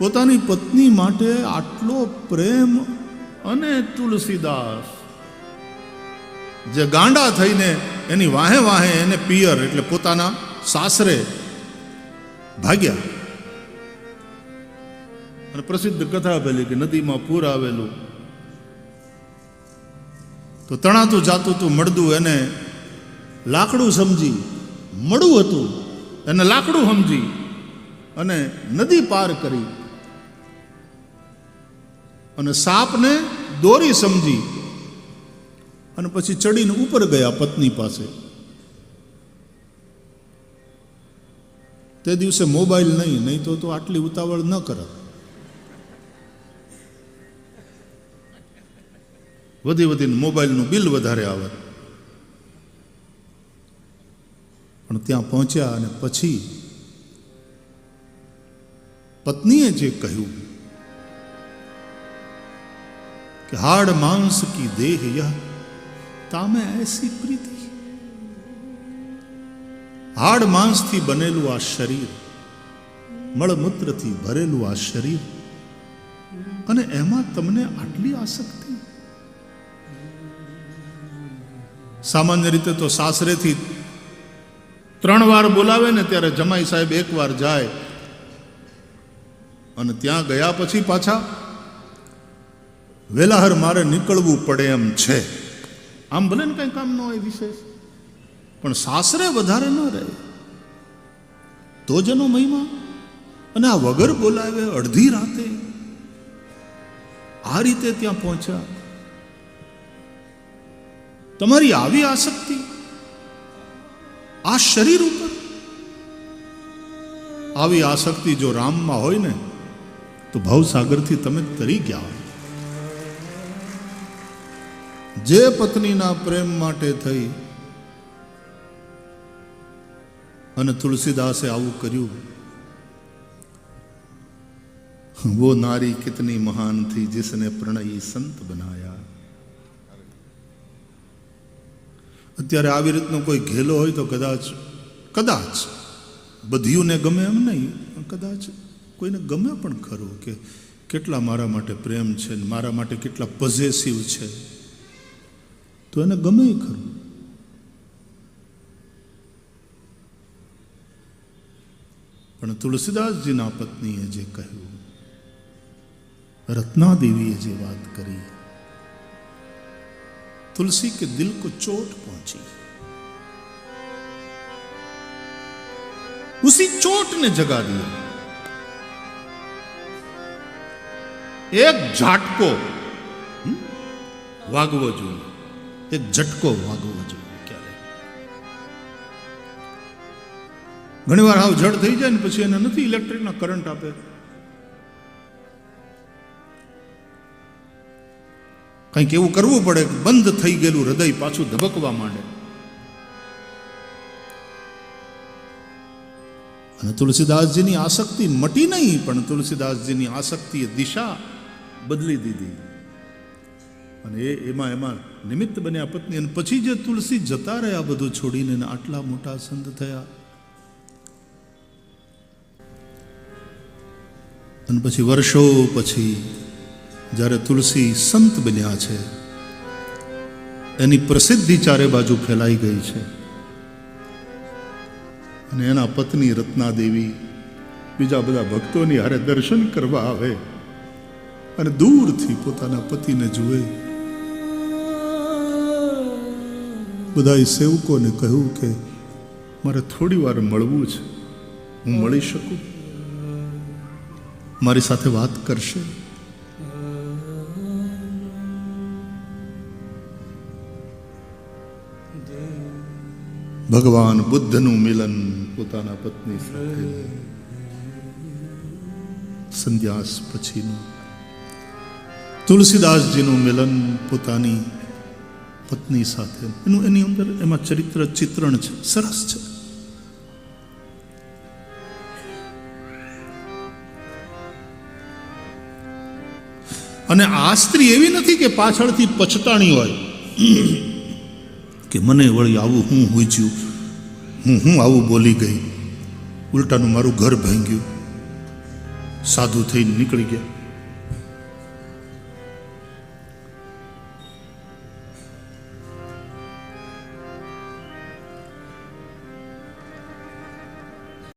પોતાની પત્ની માટે આટલો પ્રેમ અને તુલસીદાસ. જે ગાંડા થઈને એની વાહે વાહે એને પિયર એટલે પોતાના સાસરે ભાગ્યા. અને પ્રસિદ્ધ કથા પેલી કે નદીમાં પૂર આવેલું. તો તણાતું જાતું તું મળદું એને લાકડું સમજી, મળું હતું, એને લાકડું સમજી અને નદી પાર કરી. અને સાપને દોરી સમજી અને પછી ચડીને ઉપર ગયા પત્ની પાસે. તે દિવસે મોબાઈલ નહીં નહીં તો આટલી ઉતાવળ ન કરત વધી વધીને મોબાઈલનું બિલ વધારે આવે. પણ ત્યાં પહોંચ્યા અને પછી પત્નીએ જે કહ્યું કે હાડ માંસ કી દેહ યહ તામે એસી પ્રીતિ. હાડ માંસથી બનેલું આ શરીર, મળમૂત્રથી ભરેલું આ શરીર, અને એમાં તમને આટલી આસક્તિ? સામાન્ય રીતે તો સાસરેથી ત્રણ વાર બોલાવે ને ત્યારે જમાઈ સાહેબ એક વાર જાય, અને ત્યાં ગયા પછી પાછા વેલાહર મારે નીકળવું પડે એમ છે. આમ ભલે ને કંઈ કામ ન હોય વિશેષ, પણ સાસરે વધારે ન રહે. તો જેનો મહિમા. અને આ વગર બોલાવે અડધી રાતે. આ રીતે ત્યાં પહોંચ્યા. તમારી આવી આસક્તિ, આ શરીર ઉપર? આવી આસક્તિ જો રામમાં હોય ને, તો ભવસાગરથી તમે તરી ગયા હો. જે પત્નીના પ્રેમ માટે થઈ અને તુલસીદાસે આવું કર્યું. વો નારી કિતની મહાનથી જિસને પ્રણયી સંત બનાયા. અત્યારે આવી રીતનો કોઈ ઘેલો હોય તો કદાચ કદાચ બધીઓને ગમે એમ નહીં, પણ કદાચ કોઈને ગમે પણ ખરો કે કેટલા મારા માટે પ્રેમ છે મારા માટે કેટલા પોઝેસિવ છે. તો એને ગમે ખરું પણ તુલસીદાસજીના પત્નીએ જે કહ્યું रत्नादेवी જે વાત કરી तुलसी के दिल को चोट पहुंची उसी चोट ने जगा दिया એક ઝાટકો હમ, વાગવો જોઈએ એક ઝટકો વાગવો જોઈએ ક્યારે? ઘણીવાર હાવ જડ થઈ જાય ને પછી એને નથી ઇલેક્ટ્રિકના કરંટ આપે. કંઈક એવું કરવું પડે બંધ થઈ ગયેલું હૃદય પાછું ધબકવા માંડે. અને તુલસીદાસજીની આસક્તિ મટી નહીં, પણ તુલસીદાસજીની આસક્તિએ દિશા બદલી દીધી. અને એ, એમાં એમાં નિમિત્ત બન્યા પત્ની અને પછી જે તુલસી જતા રહ્યા બધું છોડીને આટલા મોટા સંત થયા. અને પછી વર્ષો પછી જ્યારે તુલસી સંત બન્યા છે, એની પ્રસિદ્ધિ ચારે બાજુ ફેલાઈ ગઈ છે. અને એના પત્ની રત્નાદેવી બીજા બધા ભક્તોની હારે દર્શન કરવા આવે અને દૂરથી પોતાના પતિને જુએ. બધા સેવકોને કહ્યું કે મારે થોડી વાર મળવું છે. હું મળી શકું? મારી સાથે વાત કરશે? ભગવાન બુદ્ધનું મિલન પોતાના પત્ની સાથે. સંધ્યાસ પછીનું. તુલસીદાસજીનું મિલન પોતાની પત્ની સાથે. એનું, એની અંદર એમાં ચરિત્ર, ચિત્રણ છે. સરસ છે. અને આ સ્ત્રી એવી નથી કે પાછળથી પછતાણી હોય. કે મને વળી આવું હું હુંચ્યું હું હું આવું બોલી ગઈ. ઉલટાનું મારું ઘર ભાંગ્યું. સાધુ થઈને નીકળી ગયા.